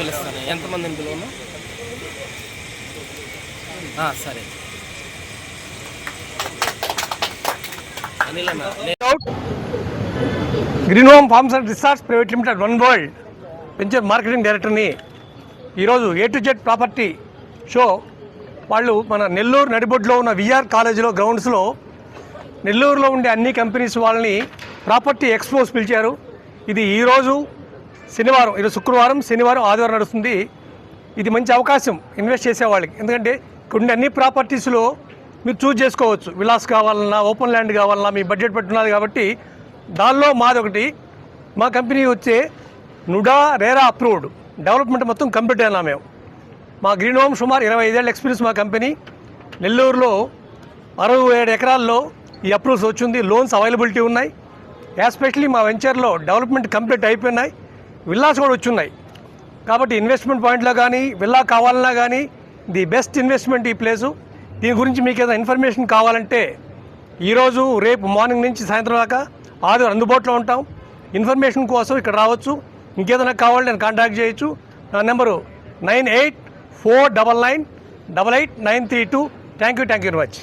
పిలుస్తాను. ఎంతమందిని పిలువను సరే. Green home farms and resorts private limited one world venture marketing డైరెక్టర్ని ఈరోజు A to Z property show వాళ్ళు మన నెల్లూరు నడిబొడ్లో ఉన్న విఆర్ కాలేజీలో గ్రౌండ్స్లో నెల్లూరులో ఉండే అన్ని కంపెనీస్ వాళ్ళని ప్రాపర్టీ ఎక్స్పోస్ పిలిచారు. ఇది ఈరోజు శనివారం ఇది శుక్రవారం శనివారం ఆదివారం నడుస్తుంది. ఇది మంచి అవకాశం ఇన్వెస్ట్ చేసే వాళ్ళకి. ఎందుకంటే కొన్ని అన్ని ప్రాపర్టీస్లో మీరు చూజ్ చేసుకోవచ్చు. విలాస్ కావాలన్నా ఓపెన్ ల్యాండ్ కావాలన్నా మీ బడ్జెట్ పెట్టున్నది కాబట్టి దానిలో మాది ఒకటి. మా కంపెనీ వచ్చే నుడా రేరా అప్రూవ్డ్ డెవలప్మెంట్ మొత్తం కంప్లీట్ అయినా మేము. మా గ్రీన్ హోమ్ సుమారు ఇరవై ఐదేళ్ళ ఎక్స్పీరియన్స్ మా కంపెనీ నెల్లూరులో అరవై ఏడు ఎకరాల్లో ఈ అప్రూవ్స్ వచ్చింది. లోన్స్ అవైలబిలిటీ ఉన్నాయి. ఎస్పెషలీ మా వెంచర్లో డెవలప్మెంట్ కంప్లీట్ అయిపోయినాయి. విల్లాస్ కూడా వచ్చున్నాయి. కాబట్టి ఇన్వెస్ట్మెంట్ పాయింట్లో కానీ విల్లా కావాలన్నా కానీ ది బెస్ట్ ఇన్వెస్ట్మెంట్ ఈ ప్లేసు. దీని గురించి మీకు ఏదైనా ఇన్ఫర్మేషన్ కావాలంటే ఈరోజు రేపు మార్నింగ్ నుంచి సాయంత్రం దాకా ఆదివారం అందుబాటులో ఉంటాం. ఇన్ఫర్మేషన్ కోసం ఇక్కడ రావచ్చు. ఇంకేదైనా కావాలంటే నేను కాంటాక్ట్ చేయొచ్చు. నా number nine eight four double nine double eight nine three two. Thank you thank you very much